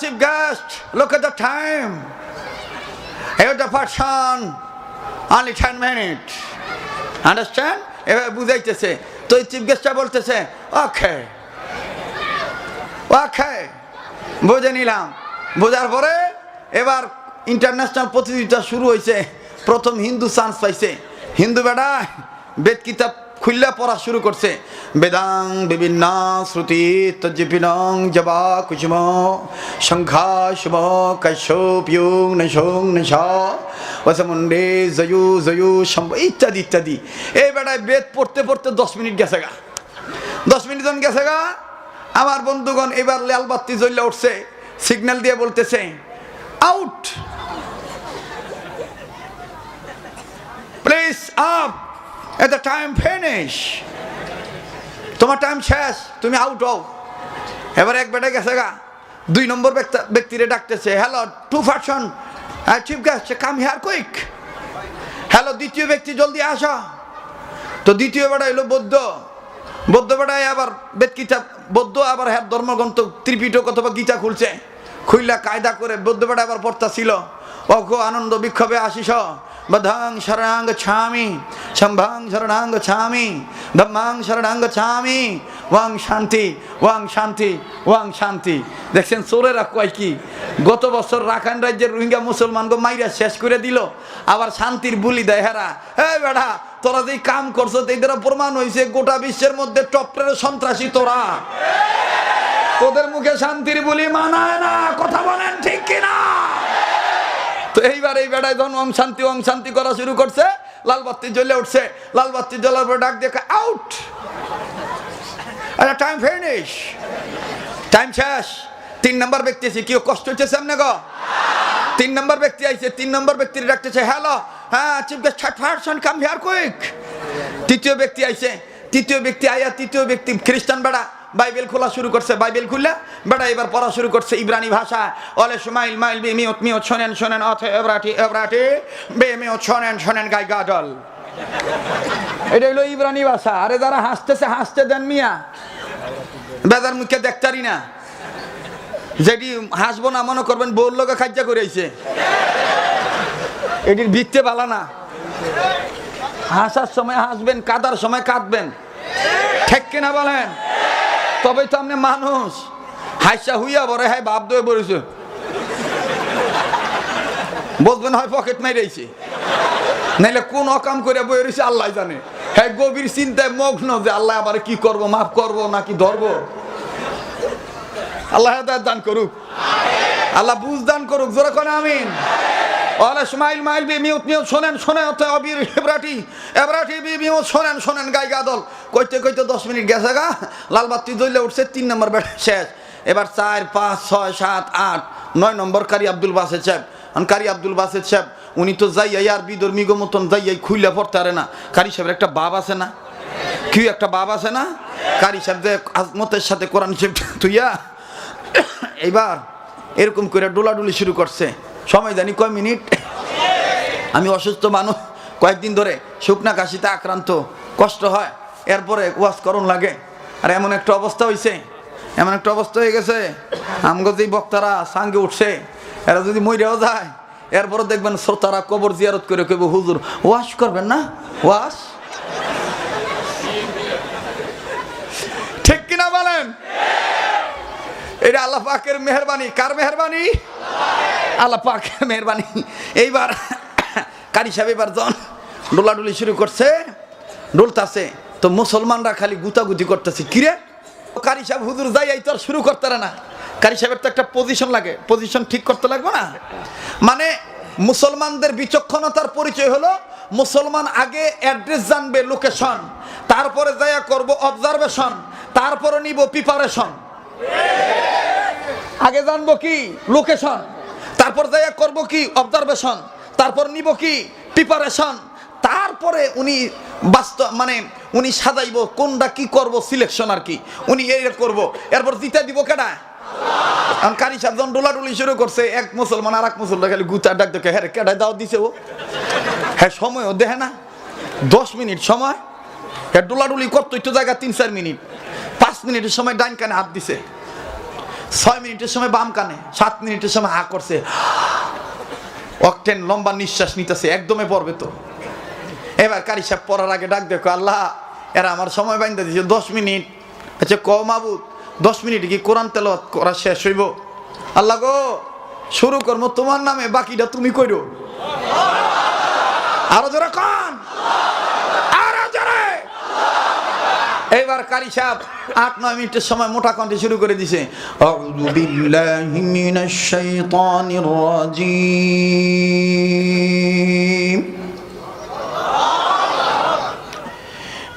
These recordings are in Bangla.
chief guest, look at the time. Here's the person, only 10 minutes. Understand? এবার বুঝাইতেছে। তো চিফ গেস্টটা বলতেছে ওকে ওকে বুঝে নিলাম। বোঝার পরে এবার ইন্টারন্যাশনাল প্রতিযোগিতা শুরু হয়েছে প্রথম হিন্দু চান্স পাইছে। হিন্দু বেড়া বেদ কিতাব খুললে পড়া শুরু করছে। বেদাং বিভিন্ন শ্রুতি তজ্জিপিনং জবা কুসুম সংখ্যা শুভ, কশ্যপ, ইয়ং, নশং, নশ ওসমুন্ডে জয়ু জয়ু সম্ভ ইত্যাদি ইত্যাদি। এই বেড়ায় বেদ পড়তে পড়তে দশ মিনিট গেছে গা। দশ মিনিট জন গেছে গা, আমার বন্ধুগণ এবার লাল বাতি জ্বললে উঠছে, সিগন্যাল দিয়ে বলতেছে, out! Please up! At the time finish তোমার টাইম শেষ, তুমি আউট হও। এবার এক বেটা গেছে গা, দুই নম্বর ব্যক্তি- ব্যক্তিরে ডাকতেছে hello two person chief guest come here quick hello দ্বিতীয় ব্যক্তি, জলদি আসো। তো দ্বিতীয় বেটা এলো বৌদ্ধ। বৌদ্ধ বেটায় আবার বেদ কিতাব বৌদ্ধ আবার হ্যাঁ ধর্মগ্রন্থ, ত্রিপিটক অথবা গীতা খুলছে। খুইলা কায়দা করে বৌদ্ধ বেটা আবার পড়তা ছিল অঘ আনন্দ, বিক্ষোভে আসিস বধাং শরণাঙ্গ ছামি সম্ভাং শরণাঙ্গ ছামি ধম্মাং শরণাঙ্গ ছামি ওয়াং শান্তি ওয়াং শান্তি ওয়াং শান্তি দেখছেন, চোরেরা কয় কি, গত বছর রাখান রাজ্যের রোহিঙ্গা মুসলমানকে মাইরা শেষ করে দিল, আবার শান্তির বুলি দেয় হেরা। হে বেড়া তোরা যেই কাম করছ এই দ্বারা প্রমাণ হয়েছে গোটা বিশ্বের মধ্যে টপরের সন্ত্রাসী তোরা। তোদের মুখে শান্তির বুলি মানায় না, কথা বলেন ঠিক কিনা? তো এইবার এই বেড়ায় যখন ওং শান্তি ওং শান্তি করা শুরু করছে। লাল জ্বলে উঠছে। লাল জ্বলার পর ডাক দেখে আউট! আচ্ছা টাইম ফিনিশ টাইম শেষ! তিন নম্বর ব্যক্তি আছে কেউ কষ্ট হচ্ছে সামনে গো? তিন নম্বর ব্যক্তি আইছে, তিন নম্বর ব্যক্তির ডাকতেছে হ্যালো হ্যাঁ chief guest third person come here quick তৃতীয় ব্যক্তি আইছে, তৃতীয় ব্যক্তি আয়া, তৃতীয় ব্যক্তি খ্রিস্টান বেড়া। বাইবেল খোলা শুরু করছে, বাইবেল খুললে? বেটা, এবার পড়া শুরু করছে ইব্রানি ভাষা। অলে সুমাইল, মাইল, বি মিউত মিউত শোনেন শোনেন, অথে, এব্রাটি এব্রাটি, বে মিউত শোনেন শোনেন, গাই গাডল এটা হলো ইব্রানি ভাষা। আরে যারা হাসতেছে, হাসতে দেন মিয়া। বেদার মুখে দেখতারি না। যেটি হাসবো না, মনে করবেন বউর লোকে খাজ্জা করে আইছে। এটির ভিত্তে বালা না। হাসার সময় হাসবেন, কাদার সময় কাঁদবেন। ঠেক কিনা বলেন? তবে তো আপনি মানুষ। হাইসা হুইয়া বড় হ্যাঁ বাপ দয়ে বলেছে বলবেন হয় পকেট মাইরাইছে নাইলে কোন অকাম করে বই রয়েছে আল্লাহ জানে। হ্যাঁ গভীর চিন্তায় মগ্ন যে আল্লাহ আবার কি করব, মাফ করব নাকি ধরবো? আল্লাহ হেদায়েত দান করুক। আল্লাহ বুঝ দান করুক, জোরে কোন আমিন। Smile mile be mute mute শোনেন শোনেন অবির এব্রাটি এব্রাটি বি মিউট শোনেন শোনেন গাই গাদল কইতে কইতে দশ মিনিট গেছে গা লাল বাতি জ্বলে উঠছে, তিন নম্বর ব্যাট শেষ। এবার চার, পাঁচ, ছয়, সাত, আট, নয় নম্বর কারি আব্দুল বাসেদ সাহেব। কারি আব্দুল বাসেদ সাহেব, উনি তো যাইয়াই আর বিধর্মীগ মতন যাইয়াই খুইলা পড়তে পারে না। কারি সাহেবের একটা বাপ আছে না? কি একটা বাপ আছে না? কারি সাহেব যে আজমতের সাথে কোরআন শরীফ তুইয়া এইবার এরকম করে ডোলাডুলি শুরু করছে। সময় জানি কয় মিনিট? আমি অসুস্থ মানুষ, কয়েকদিন ধরে শুকনা কাশিতে আক্রান্ত। কষ্ট হয়। এরপরে ওয়াশ করণ লাগে। আর এমন একটা অবস্থা হয়েছে এমন একটা অবস্থা হয়ে গেছে, আমগো যেই বক্তারা সাঙ্গে উঠছে, এরা যদি মইরেও যায়, এরপরে দেখবেন শ্রোতারা কবর জিয়ারত করে কেব হুজুর, ওয়াশ করবেন না? ওয়াশ? ঠিক কিনা বলেন? এটা আল্লাহ পাকের মেহরবানি। কার মেহরবানি? আল্লাহ পাকের মেহরবানি। এইবার, কারি সাহেব এবার জন, ডোলাডুলি শুরু করছে, ডোলতাছে। তো মুসলমানরা খালি গুতাগুতি করতেছে। কিরে? কারি সাহেব হুজুর যাই, এই তো আর শুরু করতে না। কারি সাহেবের তো একটা পজিশন লাগে। পজিশন ঠিক করতে লাগবে না? মানে মুসলমানদের বিচক্ষণতার পরিচয় হলো, মুসলমান আগে অ্যাড্রেস জানবে লোকেশন তারপরে যাইয়া করব অবজারভেশন তারপরে নিব প্রিপারেশন আগে জানব কি? লোকেশন তারপর যাইয়া করব কি? অবজারভেশন তারপর নিব কি? প্রিপারেশন তারপরে উনি বাস্তব মানে উনি সাজাইব, কোনটা কি করব সিলেকশন আর কি। উনি এই করব। এরপর জিতে দিব কেডা? এখন কারি সাতজন ডোলাডুলি শুরু করছে, এক মুসলমান আর এক মুসলমান খালি গুতা ডাক দেখে হ্যাঁ কেডায় দাও দিছে ও? হ্যাঁ সময়ও দেখে না। দশ মিনিট সময়। হ্যাঁ ডোলাডুলি করতো একটু জায়গা তিন চার মিনিট। পাঁচ মিনিটের সময় ডাইন কানে হাত দিছে। ছয় মিনিটের সময় বাম কানে, সাত মিনিটের সময় হা করছে। অকটেন লম্বা নিঃশ্বাস নিতেছে, একদমে পড়বে তো। এবার কারি সাহেব পড়ার আগে ডাক দেখো, আল্লাহ, এরা আমার সময় বাইন্দা দিয়েছে, দশ মিনিট। আচ্ছা ক মাবুদ, দশ মিনিট কি কোরআন তেল করা শেষ হইব? আল্লাহ গো, শুরু করব তোমার নামে, বাকিটা তুমি কইরো। আরও জোরে কন। আরও জোরে। এইবার কারি সাহেব আট, নয় মিনিটের সময় মোটা কণ্ঠে শুরু করে দিছে। আউযু মিনাশ শাইতানির রাজিম।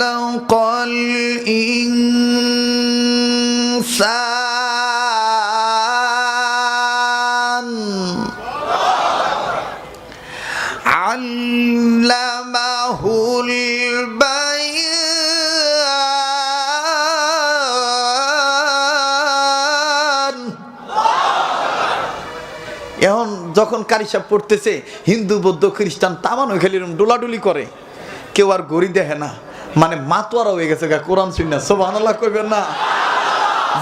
خلق الإنسان علمه البيان এখন যখন কারিসাব পড়তেছে হিন্দু বৌদ্ধ খ্রিস্টান তামানো খেলি এরম ডোলাডুলি করে কেউ আর গড়ি দেখে না মানে মাতোয়ারা হয়ে গেছে গা, কোরআন শুনে সোভান আল্লাহ করবেন না।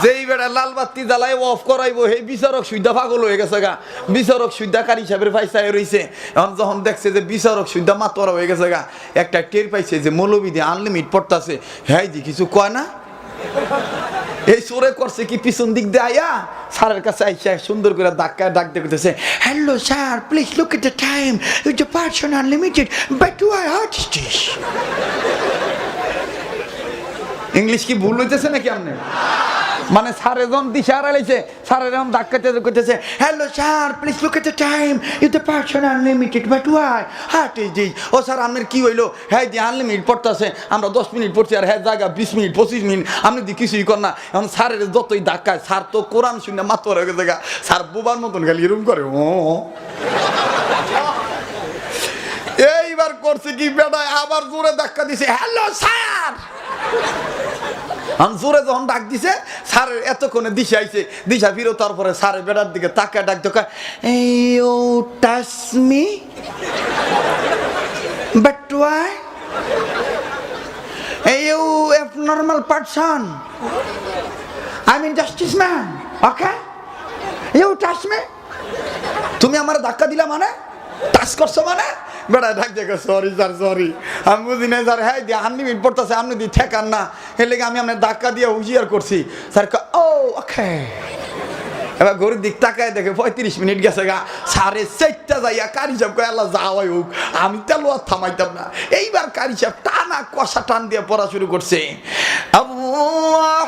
যেই বেড়া লাল বাতি জ্বালাই অফ করাইবো, সেই বিচারক সুবিধা পাগল হয়ে গেছে গা। বিচারক সুবিধা কারি সাহেবের পয়সায় রয়েছে এখন যখন দেখছে যে বিচারক সুবিধা মাতোয়ারা হয়ে গেছে গা, একটা টের পাইছে যে মৌলবি দিয়ে আনলিমিট পড়তাছে। হ্যাঁ জি, কিছু কয় না? এই সোরে করছে কি পিছন দিক দিয়ে আয়া? স্যারের কাছে আইসা সুন্দর করে ধাক্কা, ডাক দিয়ে করতেছে hello sir please look at the time it the person unlimited but two I artists English কি ভুল হইতেছে নাকি আপনি? মানে স্যার এজন দিশা হারাইছে, স্যার এরকম ধাক্কাতে করতেছে hello sir please look at the time it the person unlimited but why hurt is this O sir আপনার কি হইল? হ্যাঁ দি আনলিমিটেড পড়তেছে। আমরা দশ মিনিট পড়ছি, আর হ্যাঁ জায়গা বিশ মিনিট, পঁচিশ মিনিট। আপনি দি কিছুই কর না। এখন স্যারের যতই ধাক্কায় স্যার তো কোরআন শুনে মাত্র হয়ে গেছে গা। স্যার বোবার মতন খালি এরকম করে, ও এইবার করছে কি বেটায়? আবার জোরে ধাক্কা দিছে হ্যালো স্যার জোরে যখন ডাক দিছে স্যার এতক্ষণে দিশা আইছে। দিশা ফিরো, তারপরে স্যারের বেড়ার দিকে তাকা ডাক দেখা এই ও টাচ মি বাট ওয়াই এই ও F normal person I mean justice man okay you touch me তুমি আমার ধাক্কা দিলা মানে? টাচ করছ মানে? বেড়া থাক দেখো সরি স্যার সরি আমি বুঝি না স্যার হ্যাঁ দিয়ে আনলিমিট পড়তেছে আপনি দিয়ে ঠেকান না। এর লেগে আমি আপনার ধাক্কা দিয়ে হুঁশিয়ার করছি। স্যার ও ওকে এবার গরুর দিক তাকায় দেখে পঁয়ত্রিশ মিনিট গেছে গা। সাড়ে চারটা যাইয়া কারি সাহেব কয়ে, আল্লাহ যাওয়াই হোক, আমি তেল আর থামাইতাম না। এইবার কারি সাহেব টানা কষা টান দিয়ে পড়া শুরু করছে। আল্লাহ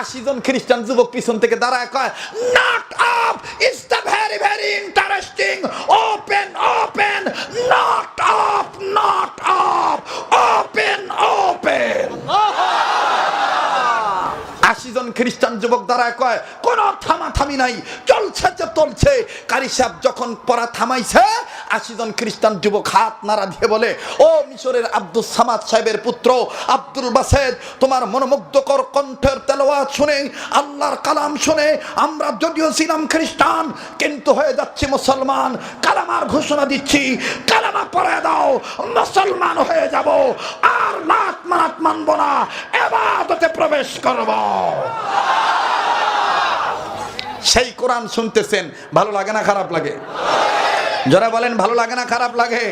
আশি জন খ্রিস্টান যুবক পিছন থেকে দাঁড়ায় কয় not up it's the very very interesting open open not up not up open open আশি জন খ্রিস্টান যুবক দ্বারা কয়, কোনো থামাথামি নাই, চলছে যে চলছে। কারি সাহেব যখন পড়া থামাইছে আশি জন খ্রিস্টান যুবক হাত নাড়া দিয়ে বলে, ও মিশরের আব্দুল সামাদ সাহেবের পুত্র, আব্দুল বাসেদ, তোমার মনোমুগ্ধকর কণ্ঠের তেলোয়াত শুনে, আল্লাহর কালাম শুনে, আমরা যদিও ছিলাম খ্রিস্টান, কিন্তু হয়ে যাচ্ছে মুসলমান। কালামার ঘোষণা দিচ্ছি, কালামা পরে দাও, মুসলমান হয়ে যাব, আর লাত মানাত মানব না, এবাদতে প্রবেশ করব। সেই কোরআন শুনতেছেন, ভালো লাগে না খারাপ লাগে? যারা বলেন, ভালো লাগে না খারাপ লাগে?